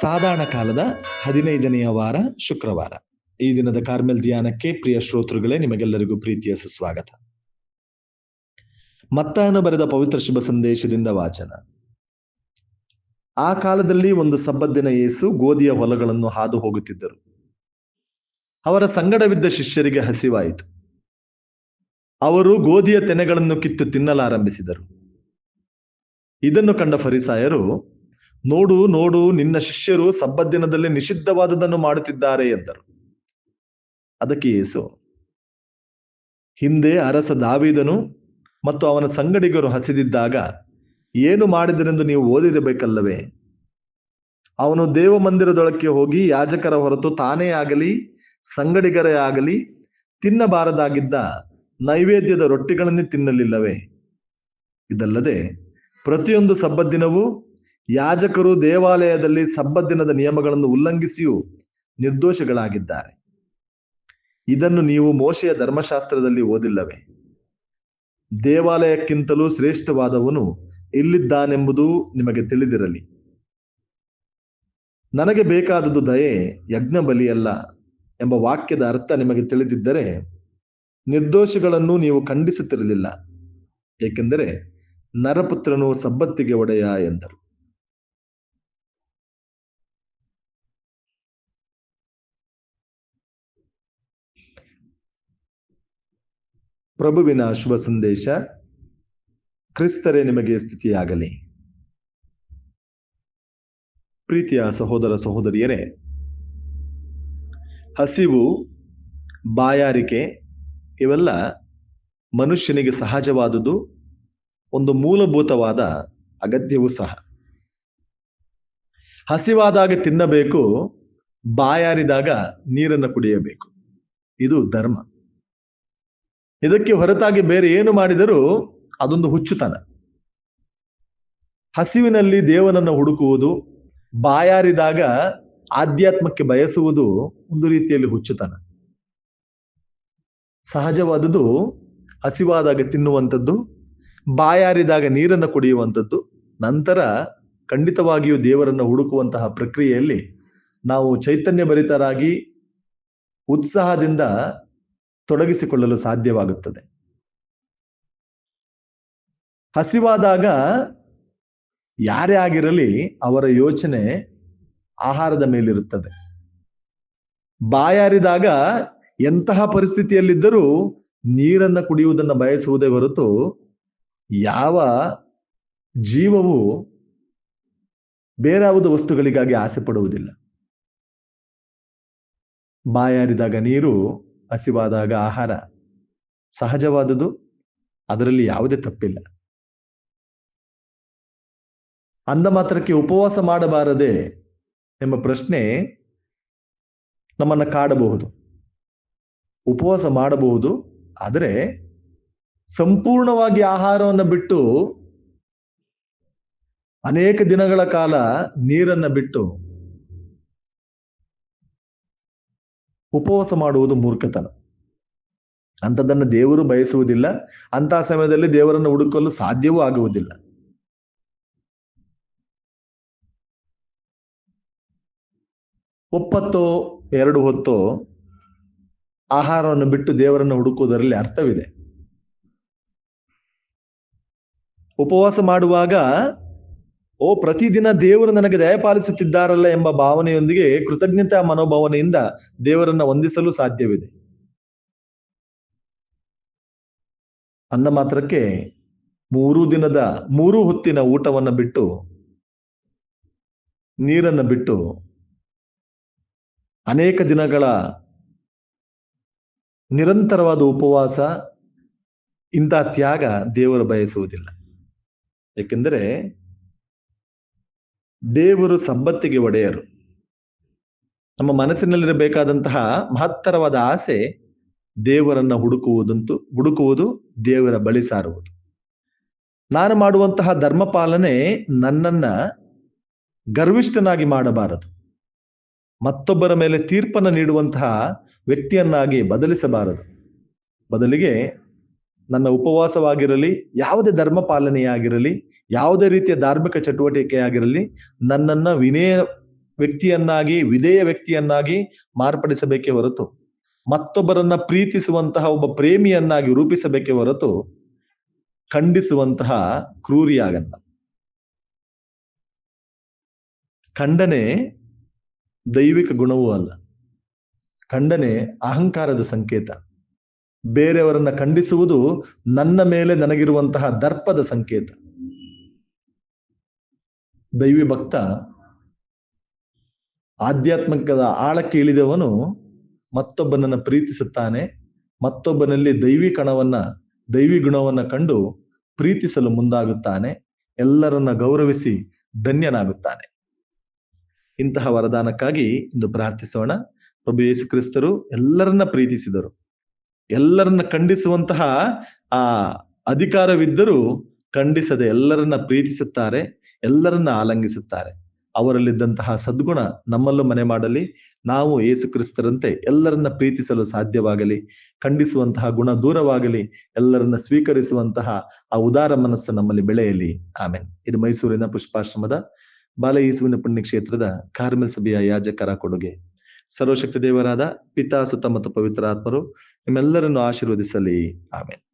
ಸಾಧಾರಣ ಕಾಲದ ಹದಿನೈದನೆಯ ವಾರ ಶುಕ್ರವಾರ. ಈ ದಿನದ ಕಾರ್ಮೆಲ್ ಧ್ಯಾನಕ್ಕೆ ಪ್ರಿಯ ಶ್ರೋತೃಗಳೇ, ನಿಮಗೆಲ್ಲರಿಗೂ ಪ್ರೀತಿಯ ಸುಸ್ವಾಗತ. ಮತ್ತಾಯನು ಬರೆದ ಪವಿತ್ರ ಶುಭ ಸಂದೇಶದಿಂದ ವಾಚನ. ಆ ಕಾಲದಲ್ಲಿ ಒಂದು ಸಬ್ಬದ್ದಿನ ಯೇಸು ಗೋಧಿಯ ಹೊಲಗಳನ್ನು ಹಾದು ಹೋಗುತ್ತಿದ್ದರು. ಅವರ ಸಂಗಡವಿದ್ದ ಶಿಷ್ಯರಿಗೆ ಹಸಿವಾಯಿತು. ಅವರು ಗೋಧಿಯ ತೆನೆಗಳನ್ನು ಕಿತ್ತು ತಿನ್ನಲಾರಂಭಿಸಿದರು. ಇದನ್ನು ಕಂಡ ಫರಿಸಾಯರು ನೋಡು ನೋಡು, ನಿನ್ನ ಶಿಷ್ಯರು ಸಬ್ಬದ್ದಿನದಲ್ಲಿ ನಿಷಿದ್ಧವಾದದನ್ನು ಮಾಡುತ್ತಿದ್ದಾರೆ ಎಂದರು. ಅದಕ್ಕೆ ಯೇಸು, ಹಿಂದೆ ಅರಸ ದಾವಿದನು ಮತ್ತು ಅವನ ಸಂಗಡಿಗರು ಹಸಿದಿದ್ದಾಗ ಏನು ಮಾಡಿದರೆಂದು ನೀವು ಓದಿರಬೇಕಲ್ಲವೇ? ಅವನು ದೇವ ಮಂದಿರದೊಳಕ್ಕೆ ಹೋಗಿ ಯಾಜಕರ ಹೊರತು ತಾನೇ ಆಗಲಿ, ಸಂಗಡಿಗರೇ ಆಗಲಿ, ತಿನ್ನಬಾರದಾಗಿದ್ದ ನೈವೇದ್ಯದ ರೊಟ್ಟಿಗಳನ್ನೇ ತಿನ್ನಲಿಲ್ಲವೇ? ಇದಲ್ಲದೆ ಪ್ರತಿಯೊಂದು ಸಬ್ಬದ್ದಿನವೂ ಯಾಜಕರು ದೇವಾಲಯದಲ್ಲಿ ಸಬ್ಬದ್ದಿನದ ನಿಯಮಗಳನ್ನು ಉಲ್ಲಂಘಿಸಿಯೂ ನಿರ್ದೋಷಗಳಾಗಿದ್ದಾರೆ. ಇದನ್ನು ನೀವು ಮೋಶೆಯ ಧರ್ಮಶಾಸ್ತ್ರದಲ್ಲಿ ಓದಿಲ್ಲವೇ? ದೇವಾಲಯಕ್ಕಿಂತಲೂ ಶ್ರೇಷ್ಠವಾದವನು ಇಲ್ಲಿದ್ದಾನೆಂಬುದು ನಿಮಗೆ ತಿಳಿದಿರಲಿ. ನನಗೆ ಬೇಕಾದದ್ದು ದಯೆ ಯಜ್ಞ ಬಲಿಯಲ್ಲ ಎಂಬ ವಾಕ್ಯದ ಅರ್ಥ ನಿಮಗೆ ತಿಳಿದಿದ್ದರೆ ನಿರ್ದೋಷಗಳನ್ನು ನೀವು ಖಂಡಿಸುತ್ತಿರಲಿಲ್ಲ. ಏಕೆಂದರೆ ನರಪುತ್ರನು ಸಬ್ಬತ್ತಿಗೆ ಒಡೆಯ ಎಂದರು. ಪ್ರಭುವಿನ ಶುಭ ಸಂದೇಶ, ಕ್ರಿಸ್ತರೇ ನಿಮಗೆ ಸ್ಥಿತಿಯಾಗಲಿ ಪ್ರೀತಿಯ ಸಹೋದರ ಸಹೋದರಿಯರೇ, ಹಸಿವು, ಬಾಯಾರಿಕೆ, ಇವೆಲ್ಲ ಮನುಷ್ಯನಿಗೆ ಸಹಜವಾದುದು, ಒಂದು ಮೂಲಭೂತವಾದ ಅಗತ್ಯವೂ ಸಹ. ಹಸಿವಾದಾಗ ತಿನ್ನಬೇಕು, ಬಾಯಾರಿದಾಗ ನೀರನ್ನು ಕುಡಿಯಬೇಕು. ಇದು ಧರ್ಮ. ಇದಕ್ಕೆ ಹೊರತಾಗಿ ಬೇರೆ ಏನು ಮಾಡಿದರೂ ಅದೊಂದು ಹುಚ್ಚುತನ. ಹಸಿವಿನಲ್ಲಿ ದೇವನನ್ನು ಹುಡುಕುವುದು, ಬಾಯಾರಿದಾಗ ಆಧ್ಯಾತ್ಮಕ್ಕೆ ಬಯಸುವುದು ಒಂದು ರೀತಿಯಲ್ಲಿ ಹುಚ್ಚುತನ. ಸಹಜವಾದುದು ಹಸಿವಾದಾಗ ತಿನ್ನುವಂಥದ್ದು, ಬಾಯಾರಿದಾಗ ನೀರನ್ನು ಕುಡಿಯುವಂಥದ್ದು, ನಂತರ ಖಂಡಿತವಾಗಿಯೂ ದೇವರನ್ನು ಹುಡುಕುವಂತಹ ಪ್ರಕ್ರಿಯೆಯಲ್ಲಿ ನಾವು ಚೈತನ್ಯ ಭರಿತರಾಗಿ ಉತ್ಸಾಹದಿಂದ ತೊಡಗಿಸಿಕೊಳ್ಳಲು ಸಾಧ್ಯವಾಗುತ್ತದೆ. ಹಸಿವಾದಾಗ ಯಾರೇ ಆಗಿರಲಿ ಅವರ ಯೋಚನೆ ಆಹಾರದ ಮೇಲಿರುತ್ತದೆ. ಬಾಯಾರಿದಾಗ ಎಂತಹ ಪರಿಸ್ಥಿತಿಯಲ್ಲಿದ್ದರೂ ನೀರನ್ನು ಕುಡಿಯುವುದನ್ನು ಬಯಸುವುದೇ ಹೊರತು ಯಾವ ಜೀವವು ಬೇರಾವುದ ವಸ್ತುಗಳಿಗಾಗಿ ಆಸೆ ಪಡುವುದಿಲ್ಲ ಬಾಯಾರಿದಾಗ ನೀರು ಹಸಿವಾದಾಗ ಆಹಾರ. ಸಹಜವಾದುದು ಅದರಲ್ಲಿ ಯಾವುದೇ ತಪ್ಪಿಲ್ಲ. ಅಂದ ಮಾತ್ರಕ್ಕೆ ಉಪವಾಸ ಮಾಡಬಾರದೆ ಎಂಬ ಪ್ರಶ್ನೆ ನಮ್ಮನ್ನ ಕಾಡಬಹುದು. ಉಪವಾಸ ಮಾಡಬಹುದು, ಆದರೆ ಸಂಪೂರ್ಣವಾಗಿ ಆಹಾರವನ್ನು ಬಿಟ್ಟು ಅನೇಕ ದಿನಗಳ ಕಾಲ ನೀರನ್ನ ಬಿಟ್ಟು ಉಪವಾಸ ಮಾಡುವುದು ಮೂರ್ಖತನ. ಅಂಥದ್ದನ್ನು ದೇವರು ಬಯಸುವುದಿಲ್ಲ. ಅಂತಹ ಸಮಯದಲ್ಲಿ ದೇವರನ್ನು ಹುಡುಕಲು ಸಾಧ್ಯವೂ ಆಗುವುದಿಲ್ಲ. ಒಪ್ಪತ್ತೋ, ಎರಡು ಹೊತ್ತೋ ಆಹಾರವನ್ನು ಬಿಟ್ಟು ದೇವರನ್ನು ಹುಡುಕುವುದರಲ್ಲಿ ಅರ್ಥವಿದೆ. ಉಪವಾಸ ಮಾಡುವಾಗ ಓ, ಪ್ರತಿದಿನ ದೇವರು ನನಗೆ ದಯಪಾಲಿಸುತ್ತಿದ್ದಾರಲ್ಲ ಎಂಬ ಭಾವನೆಯೊಂದಿಗೆ ಕೃತಜ್ಞತಾ ಮನೋಭಾವನೆಯಿಂದ ದೇವರನ್ನ ವಂದಿಸಲು ಸಾಧ್ಯವಿದೆ. ಅಂದ ಮಾತ್ರಕ್ಕೆ ಮೂರು ದಿನದ ಮೂರು ಹೊತ್ತಿನ ಊಟವನ್ನು ಬಿಟ್ಟು ನೀರನ್ನು ಬಿಟ್ಟು ಅನೇಕ ದಿನಗಳ ನಿರಂತರವಾದ ಉಪವಾಸ, ಇಂಥ ತ್ಯಾಗ ದೇವರು ಬಯಸುವುದಿಲ್ಲ. ಏಕೆಂದರೆ ದೇವರು ಸಂಬತ್ತಿಗೆ ಒಡೆಯರು. ನಮ್ಮ ಮನಸ್ಸಿನಲ್ಲಿರಬೇಕಾದಂತಹ ಮಹತ್ತರವಾದ ಆಸೆ ದೇವರನ್ನ ಹುಡುಕುವುದಂತೂ, ಹುಡುಕುವುದು ದೇವರ ಬಳಿ ಸಾರುವುದು. ನಾನು ಮಾಡುವಂತಹ ಧರ್ಮ ಪಾಲನೆ ನನ್ನನ್ನ ಗರ್ವಿಷ್ಠನಾಗಿ ಮಾಡಬಾರದು. ಮತ್ತೊಬ್ಬರ ಮೇಲೆ ತೀರ್ಪನ್ನು ನೀಡುವಂತಹ ವ್ಯಕ್ತಿಯನ್ನಾಗಿ ಬದಲಿಸಬಾರದು. ಬದಲಿಗೆ ನನ್ನ ಉಪವಾಸವಾಗಿರಲಿ, ಯಾವುದೇ ಧರ್ಮ ಪಾಲನೆಯಾಗಿರಲಿ, ಯಾವುದೇ ರೀತಿಯ ಧಾರ್ಮಿಕ ಚಟುವಟಿಕೆ ಆಗಿರಲಿ ನನ್ನನ್ನ ವಿನಯ ವ್ಯಕ್ತಿಯನ್ನಾಗಿ, ವಿಧೇಯ ವ್ಯಕ್ತಿಯನ್ನಾಗಿ ಮಾರ್ಪಡಿಸಬೇಕೇ ಹೊರತು, ಮತ್ತೊಬ್ಬರನ್ನ ಪ್ರೀತಿಸುವಂತಹ ಒಬ್ಬ ಪ್ರೇಮಿಯನ್ನಾಗಿ ರೂಪಿಸಬೇಕೇ ಹೊರತು, ಖಂಡಿಸುವಂತಹ ಕ್ರೂರಿಯಾಗಲ್ಲ ಖಂಡನೆ ದೈವಿಕ ಗುಣವೂ ಅಲ್ಲ. ಖಂಡನೆ ಅಹಂಕಾರದ ಸಂಕೇತ. ಬೇರೆಯವರನ್ನ ಖಂಡಿಸುವುದು ನನ್ನ ಮೇಲೆ ನನಗಿರುವಂತಹ ದರ್ಪದ ಸಂಕೇತ. ದೈವಿ ಭಕ್ತ, ಆಧ್ಯಾತ್ಮಿಕದ ಆಳಕ್ಕೆ ಇಳಿದವನು ಮತ್ತೊಬ್ಬನನ್ನ ಪ್ರೀತಿಸುತ್ತಾನೆ, ಮತ್ತೊಬ್ಬನಲ್ಲಿ ದೈವಿ ಕಣವನ್ನ, ದೈವಿ ಗುಣವನ್ನ ಕಂಡು ಪ್ರೀತಿಸಲು ಮುಂದಾಗುತ್ತಾನೆ, ಎಲ್ಲರನ್ನ ಗೌರವಿಸಿ ಧನ್ಯನಾಗುತ್ತಾನೆ. ಇಂತಹ ವರದಾನಕ್ಕಾಗಿ ಇಂದು ಪ್ರಾರ್ಥಿಸೋಣ. ಪ್ರಭು ಯೇಸು ಕ್ರಿಸ್ತರು ಎಲ್ಲರನ್ನ ಪ್ರೀತಿಸಿದರು. ಎಲ್ಲರನ್ನ ಖಂಡಿಸುವಂತಹ ಆ ಅಧಿಕಾರವಿದ್ದರೂ ಖಂಡಿಸದೆ ಎಲ್ಲರನ್ನ ಪ್ರೀತಿಸುತ್ತಾರೆ, ಎಲ್ಲರನ್ನ ಆಲಂಗಿಸುತ್ತಾರೆ. ಅವರಲ್ಲಿದ್ದಂತಹ ಸದ್ಗುಣ ನಮ್ಮಲ್ಲೂ ಮನೆ ಮಾಡಲಿ, ನಾವು ಯೇಸು ಕ್ರಿಸ್ತರಂತೆ ಎಲ್ಲರನ್ನ ಪ್ರೀತಿಸಲು ಸಾಧ್ಯವಾಗಲಿ, ಖಂಡಿಸುವಂತಹ ಗುಣ ದೂರವಾಗಲಿ, ಎಲ್ಲರನ್ನ ಸ್ವೀಕರಿಸುವಂತಹ ಆ ಉದಾರ ಮನಸ್ಸು ನಮ್ಮಲ್ಲಿ ಬೆಳೆಯಲಿ. ಆಮೇನ್. ಇದು ಮೈಸೂರಿನ ಪುಷ್ಪಾಶ್ರಮದ ಬಾಲ ಯೇಸುವಿನ ಪುಣ್ಯಕ್ಷೇತ್ರದ ಕಾರ್ಮೆಲ್ ಸಭೆಯ ಯಾಜಕರ ಕೊಡುಗೆ. ಸರ್ವಶಕ್ತಿ ದೇವರಾದ ಪಿತಾ ಸುತ್ತ ಮತ್ತು ಪವಿತ್ರ ಆತ್ಮರು ನಿಮ್ಮೆಲ್ಲರನ್ನು ಆಶೀರ್ವದಿಸಲಿ. ಆಮೇಲೆ